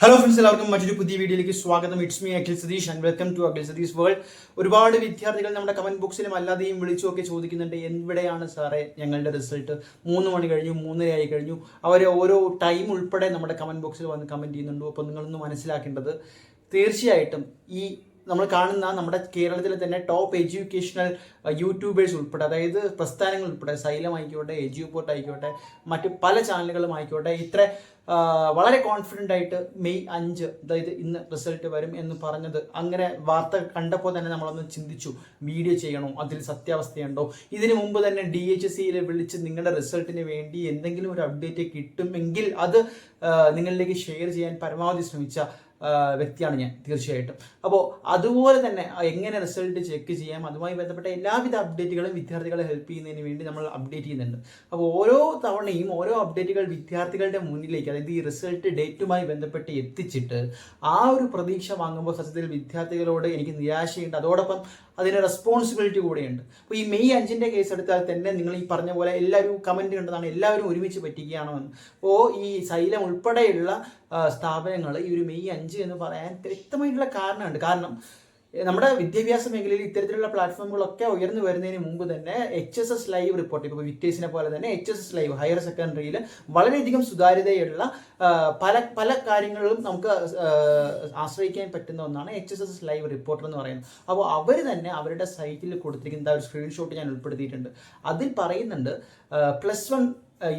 Hello friends എല്ലാവർക്കും മറ്റൊരു പുതിയ വീഡിയോയിലേക്ക് സ്വാഗതം. It's me Akhil Satheesh and welcome to Akhil Satheesh world ഒരുപാട് വിദ്യാർത്ഥികൾ നമ്മുടെ കമന്റ് ബോക്സിലും അല്ലാതെയും വിളിച്ചുമൊക്കെ ചോദിക്കുന്നുണ്ട് എവിടെയാണ് സാറേ ഞങ്ങളുടെ റിസൾട്ട് മൂന്ന് മണി കഴിഞ്ഞു മൂന്നരയായി കഴിഞ്ഞു. അവർ ഓരോ ടൈം ഉൾപ്പെടെ നമ്മുടെ കമന്റ് ബോക്സിൽ വന്ന് കമന്റ് ചെയ്യുന്നുണ്ട്. അപ്പോൾ നിങ്ങളൊന്ന് മനസ്സിലാക്കേണ്ടത് തീർച്ചയായിട്ടും ഈ നമ്മൾ കാണുന്ന നമ്മുടെ കേരളത്തിലെ തന്നെ ടോപ്പ് എഡ്യൂക്കേഷണൽ യൂട്യൂബേഴ്സ് ഉൾപ്പെടെ അതായത് പ്രസ്ഥാനങ്ങൾ ഉൾപ്പെടെ സൈലം ആയിക്കോട്ടെ എജ്യൂപോർട്ട് ആയിക്കോട്ടെ മറ്റ് പല ചാനലുകളും ആയിക്കോട്ടെ ഇത്ര വളരെ കോൺഫിഡന്റ് ആയിട്ട് മെയ് അഞ്ച് അതായത് ഇന്ന് റിസൾട്ട് വരും എന്ന് പറഞ്ഞത്. അങ്ങനെ വാർത്ത കണ്ടപ്പോൾ തന്നെ നമ്മളൊന്ന് ചിന്തിച്ചു വീഡിയോ ചെയ്യണോ? അതിൽ സത്യാവസ്ഥയുണ്ടോ? ഇതിനു മുമ്പ് തന്നെ ഡി എച്ച് സിയിൽ വിളിച്ച് നിങ്ങളുടെ റിസൾട്ടിന് വേണ്ടി എന്തെങ്കിലും ഒരു അപ്ഡേറ്റ് കിട്ടുമെങ്കിൽ അത് നിങ്ങളിലേക്ക് ഷെയർ ചെയ്യാൻ പരമാവധി ശ്രമിച്ച. വ്യക്തിയാണ് ഞാൻ തീർച്ചയായിട്ടും. അപ്പോൾ അതുപോലെ തന്നെ എങ്ങനെ റിസൾട്ട് ചെക്ക് ചെയ്യാം അതുമായി ബന്ധപ്പെട്ട എല്ലാവിധ അപ്ഡേറ്റുകളും വിദ്യാർത്ഥികളെ ഹെൽപ്പ് ചെയ്യുന്നതിന് വേണ്ടി നമ്മൾ അപ്ഡേറ്റ് ചെയ്യുന്നുണ്ട്. അപ്പോൾ ഓരോ തവണയും ഓരോ അപ്ഡേറ്റുകൾ വിദ്യാർത്ഥികളുടെ മുന്നിലേക്ക് അതായത് ഈ റിസൾട്ട് ഡേറ്റുമായി ബന്ധപ്പെട്ട് എത്തിച്ചിട്ട് ആ ഒരു പ്രതീക്ഷ വാങ്ങുമ്പോൾ സത്യത്തിൽ വിദ്യാർത്ഥികളോട് എനിക്ക് നിരാശയുണ്ട്. അതോടൊപ്പം അതിന് റെസ്പോൺസിബിലിറ്റി കൂടെയുണ്ട്. അപ്പോൾ ഈ മെയ് അഞ്ചിന്റെ കേസ് എടുത്താൽ തന്നെ നിങ്ങൾ ഈ പറഞ്ഞ പോലെ എല്ലാവരും കമന്റ് കണ്ടതാണ് എല്ലാവരും ഒരുമിച്ച് പറ്റിക്കുകയാണോ എന്ന് അപ്പോൾ ഈ ശൈലം ഉൾപ്പെടെയുള്ള സ്ഥാപനങ്ങൾ ഈ ഒരു മെയ് അഞ്ച് എന്ന് പറയാൻ വ്യക്തമായിട്ടുള്ള കാരണമുണ്ട്. കാരണം നമ്മുടെ വിദ്യാഭ്യാസ മേഖലയിൽ ഇത്തരത്തിലുള്ള പ്ലാറ്റ്ഫോമുകളൊക്കെ ഉയർന്നു വരുന്നതിന് മുമ്പ് തന്നെ H S S live report ഇപ്പോൾ വിക്ടേഴ്സിനെ പോലെ തന്നെ H S S live higher സെക്കൻഡറിയിൽ വളരെയധികം സുതാര്യതയുള്ള പല പല കാര്യങ്ങളിലും നമുക്ക് ആശ്രയിക്കാൻ പറ്റുന്ന ഒന്നാണ് H S S live reporter എന്ന് പറയുന്നത്. അപ്പോൾ അവർ തന്നെ അവരുടെ സൈറ്റിൽ കൊടുത്തിരിക്കുന്ന ഒരു സ്ക്രീൻഷോട്ട് ഞാൻ ഉൾപ്പെടുത്തിയിട്ടുണ്ട്. അതിൽ പറയുന്നുണ്ട് plus one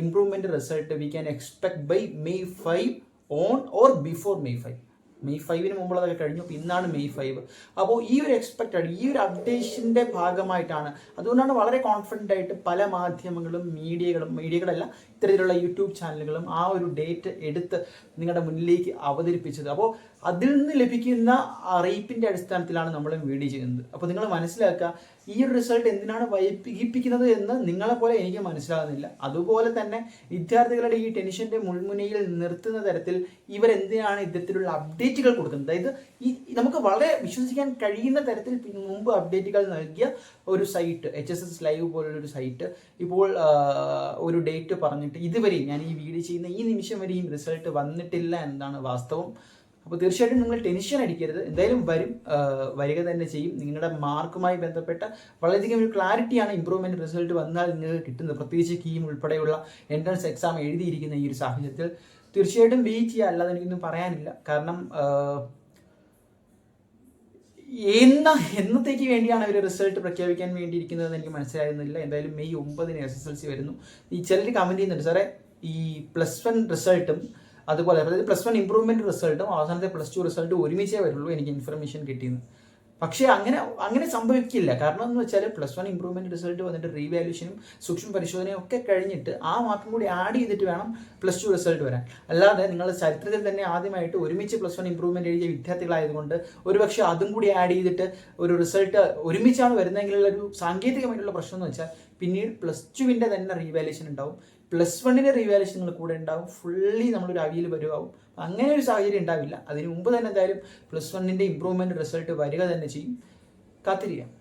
improvement result we can expect by May five on or before May five May ഫൈവിന് മുമ്പുള്ളതൊക്കെ കഴിഞ്ഞു. ഇന്നാണ് മെയ് ഫൈവ് അപ്പോൾ ഈ ഒരു എക്സ്പെക്റ്റഡ് ഈ ഒരു അപ്ഡേഷന്റെ ഭാഗമായിട്ടാണ്. അതുകൊണ്ടാണ് വളരെ കോൺഫിഡന്റ് ആയിട്ട് പല മാധ്യമങ്ങളും മീഡിയകളും മീഡിയകളല്ല ഇത്തരത്തിലുള്ള യൂട്യൂബ് ചാനലുകളും ആ ഒരു ഡേറ്റ് എടുത്ത് നിങ്ങളുടെ മുന്നിലേക്ക് അവതരിപ്പിച്ചത്. അപ്പോൾ അതിൽ നിന്ന് ലഭിക്കുന്ന അറിയിപ്പിന്റെ അടിസ്ഥാനത്തിലാണ് നമ്മൾ വീഡിയോ ചെയ്യുന്നത്. അപ്പോൾ നിങ്ങൾ മനസ്സിലാക്കുക ഈ ഒരു റിസൾട്ട് എന്തിനാണ് വൈകിപ്പിക്കുന്നത് എന്ന് നിങ്ങളെപ്പോലെ എനിക്ക് മനസ്സിലാകുന്നില്ല. അതുപോലെ തന്നെ വിദ്യാർത്ഥികളുടെ ഈ ടെൻഷന്റെ മുൾമുനയിൽ നിർത്തുന്ന തരത്തിൽ ഇവരെന്തിനാണ് ഇത്തരത്തിലുള്ള അപ്ഡേറ്റുകൾ കൊടുക്കുന്നത്? അതായത് ഈ നമുക്ക് വളരെ വിശ്വസിക്കാൻ കഴിയുന്ന തരത്തിൽ മുമ്പ് അപ്ഡേറ്റുകൾ നൽകിയ ഒരു site H S S live പോലുള്ളൊരു സൈറ്റ് ഇപ്പോൾ ഒരു ഡേറ്റ് പറഞ്ഞിട്ട് ഇതുവരെയും ഞാൻ ഈ വീഡിയോ ചെയ്യുന്ന ഈ നിമിഷം വരെയും റിസൾട്ട് വന്നിട്ടില്ല എന്നതാണ് വാസ്തവം. അപ്പോൾ തീർച്ചയായിട്ടും നിങ്ങൾ ടെൻഷൻ അടിക്കരുത്. എന്തായാലും വരും വരിക തന്നെ ചെയ്യും. നിങ്ങളുടെ മാർക്കുമായി ബന്ധപ്പെട്ട വളരെയധികം ഒരു ക്ലാരിറ്റിയാണ് ഇമ്പ്രൂവ്മെന്റ് റിസൾട്ട് വന്നാൽ നിങ്ങൾക്ക് കിട്ടുന്നത്. പ്രത്യേകിച്ച് കീം ഉൾപ്പെടെയുള്ള എൻട്രൻസ് എക്സാം എഴുതിയിരിക്കുന്ന ഈ ഒരു സാഹചര്യത്തിൽ തീർച്ചയായിട്ടും വെയിറ്റ് ചെയ്യുക. അല്ലാതെ എനിക്കൊന്നും പറയാനില്ല. കാരണം എന്ന എന്നത്തേക്ക് വേണ്ടിയാണ് അവർ റിസൾട്ട് പ്രഖ്യാപിക്കാൻ വേണ്ടിയിരിക്കുന്നതെന്ന് എനിക്ക് മനസ്സിലായിരുന്നില്ല. എന്തായാലും മെയ് ഒമ്പതിന് എസ് എസ് എൽ സി വരുന്നു. ഈ ചിലർ കമന്റ് ചെയ്യുന്നുണ്ട് സാറേ ഈ പ്ലസ് വൺ റിസൾട്ടും അതുപോലെ അതായത് പ്ലസ് വൺ ഇമ്പ്രൂവ്മെന്റ് റിസൾട്ടും അവസാനത്തെ പ്ലസ് ടു റിസൾട്ടും ഒരുമിച്ചേ വരുള്ളൂ എനിക്ക് ഇൻഫർമേഷൻ കിട്ടിയെന്ന്. പക്ഷേ അങ്ങനെ അങ്ങനെ സംഭവിക്കില്ല. കാരണം എന്ന് വെച്ചാൽ പ്ലസ് വൺ ഇമ്പ്രൂവ്മെന്റ് റിസൾട്ട് വന്നിട്ട് റീവാലുവേഷനും സൂക്ഷ്മ പരിശോധനയും ഒക്കെ കഴിഞ്ഞിട്ട് ആ മാർക്കും കൂടി ആഡ് ചെയ്തിട്ട് വേണം പ്ലസ് ടു റിസൾട്ട് വരാൻ. അല്ലാതെ നിങ്ങൾ ചരിത്രത്തിൽ തന്നെ ആദ്യമായിട്ട് ഒരുമിച്ച് പ്ലസ് വൺ ഇമ്പ്രൂവ്മെന്റ് എഴുതിയ വിദ്യാർത്ഥികളായതുകൊണ്ട് ഒരുപക്ഷെ അതും കൂടി ആഡ് ചെയ്തിട്ട് ഒരു റിസൾട്ട് ഒരുമിച്ചാണ് വരുന്നതെങ്കിലുള്ള ഒരു സാങ്കേതികമായിട്ടുള്ള പ്രശ്നം എന്ന് വെച്ചാൽ പിന്നീട് പ്ലസ് ടുവിന്റെ തന്നെ റീവാലുവേഷൻ ഉണ്ടാവും. പ്ലസ് വണ്ണിന്റെ റീവാലുവേഷൻ നിങ്ങൾ കൂടെ ഉണ്ടാവും. ഫുള്ളി ഒരു അവിയിൽ വരുവാകും അങ്ങനെ ഒരു സാഹചര്യം ഉണ്ടാവില്ല. അതിന് മുമ്പ് തന്നെ എന്തായാലും പ്ലസ് വണ്ണിന്റെ ഇമ്പ്രൂവ്മെന്റ് റിസൾട്ട് വരിക തന്നെ ചെയ്യും. കാത്തിരിക്കാം.